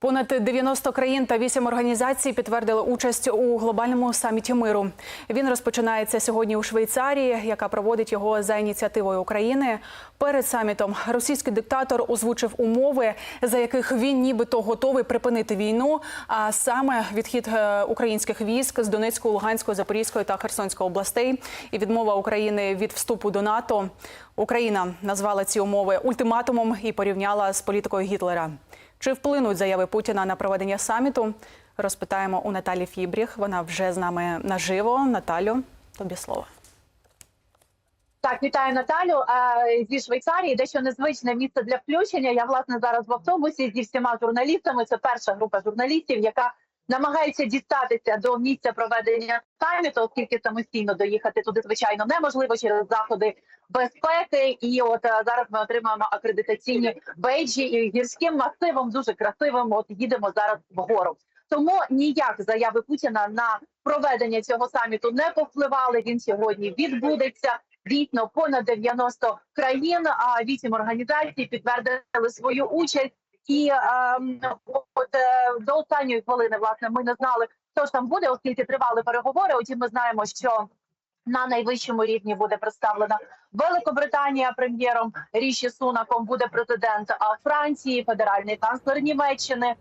Понад 90 країн та 8 організацій підтвердили участь у глобальному саміті миру. Він розпочинається сьогодні у Швейцарії, яка проводить його за ініціативою України. Перед самітом російський диктатор озвучив умови, за яких він нібито готовий припинити війну, а саме відхід е, українських військ з Донецької, Луганської, Запорізької та Херсонської областей і відмова України від вступу до НАТО. Україна назвала ці умови ультиматумом і порівняла з політикою Гітлера. Чи вплинуть заяви Путіна на проведення саміту? Розпитаємо у Наталі Фібріх. Вона вже з нами наживо. Наталю, тобі слово. Так, вітаю Наталю зі Швейцарії. Дещо незвичне місце для включення. Я власне зараз в автобусі зі всіма журналістами. Це перша група журналістів, яка намагається дістатися до місця проведення саміту, оскільки самостійно доїхати туди звичайно неможливо через заходи безпеки. І от е, зараз ми отримаємо акредитаційні бейджі і гірським масивом дуже красивим. От їдемо зараз вгору. Тому ніяк заяви Путіна на проведення цього саміту не повпливали. Він сьогодні відбудеться. Дійсно, понад 90 країн, а вісім організацій підтвердили свою участь. І ем, от е, до останньої хвилини власне ми не знали, хто ж там буде, оскільки тривали переговори. Утім, ми знаємо, що на найвищому рівні буде представлена Великобританія прем'єром Ріші Сунаком. Буде президент Франції, федеральний канцлер Німеччини.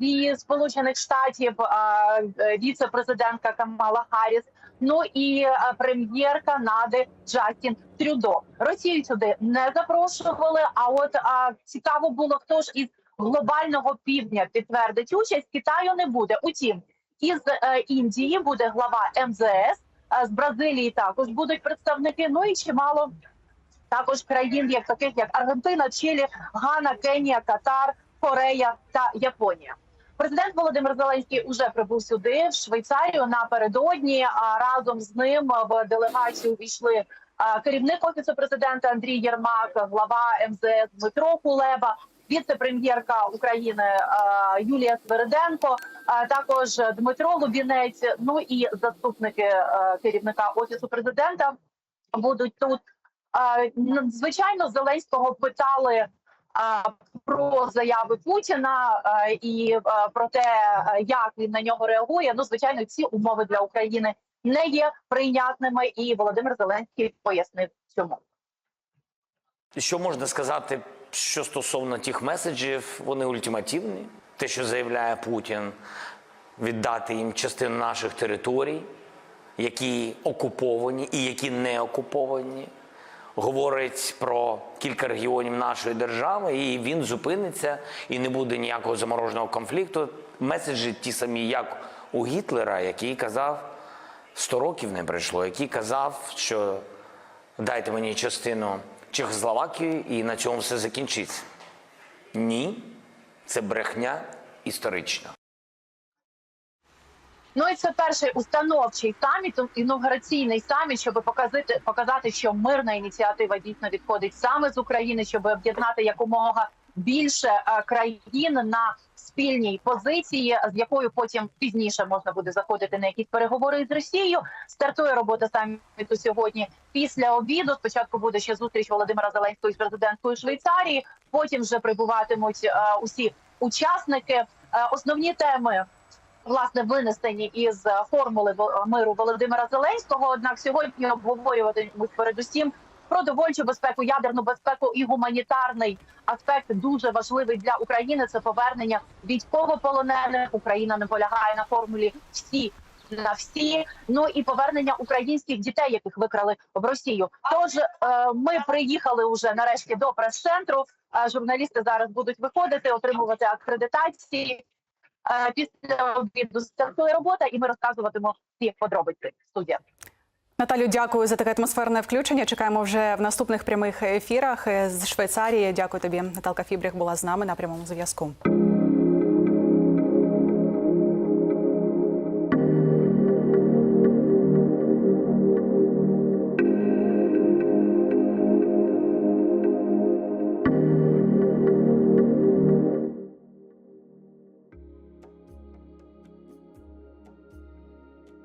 Зі сполучених штатів е, віце-президентка Камала Харріс, Ну і е, прем'єр Канади Джастін Трюдо. Росію сюди не запрошували. А от а, цікаво було, хто ж із глобального півдня підтвердить участь. Китаю не буде. Утім, із е, Індії буде глава МЗС. е, З Бразилії також будуть представники. Ну і чимало також країн, як таких як Аргентина, Чилі, Гана, Кенія, Катар, Корея та Японія. Президент Володимир Зеленський уже прибув сюди, в Швейцарію напередодні. А разом з ним в делегацію війшли керівник офісу президента Андрій Єрмак, глава МЗС Дмитро Кулеба, віце-прем'єрка України Юлія Свериденко, також Дмитро Лубінець. Ну і заступники керівника офісу президента будуть тут. Звичайно, Зеленського питали про заяви Путіна і про те, як він на нього реагує. Ну, звичайно, ці умови для України не є прийнятними, і Володимир Зеленський пояснив цьому. Що можна сказати, що стосовно тих меседжів, вони ультимативні. Те, що заявляє Путін, віддати їм частину наших територій, які окуповані і які не окуповані, говорить про кілька регіонів нашої держави, і він зупиниться і не буде ніякого замороженого конфлікту. Меседжі ті самі, як у Гітлера, який казав, 100 років не пройшло, який казав, що дайте мені частину Чехословакії і на цьому все закінчиться. Ні, це брехня історична. Ну і це перший установчий саміт, інаугураційний саміт, щоб показати, показати, що мирна ініціатива дійсно відходить саме з України, щоб об'єднати якомога більше е, країн на спільній позиції, з якою потім пізніше можна буде заходити на якісь переговори з Росією. Стартує робота саміту сьогодні після обіду. Спочатку буде ще зустріч Володимира Зеленського з президенткою Швейцарії. Потім вже прибуватимуть е, усі учасники. Е, основні теми власне винесені із е, формули Во- миру Володимира Зеленського. Однак сьогодні обговорюватимуть передусім продовольчу безпеку, ядерну безпеку і гуманітарний аспект дуже важливий для України. Це повернення військовополонених. Україна не полягає на формулі всі. На всі, ну і повернення українських дітей, яких викрали в Росію. Тож е, ми приїхали уже нарешті до прес-центру. Е, журналісти зараз будуть виходити, отримувати акредитації. Е, Після обіду стартує робота, і ми розказуватимо всі подробиці. Студія. Наталю, дякую за таке атмосферне включення. Чекаємо вже в наступних прямих ефірах з Швейцарії. Дякую тобі. Наталка Фібріх була з нами на прямому зв'язку.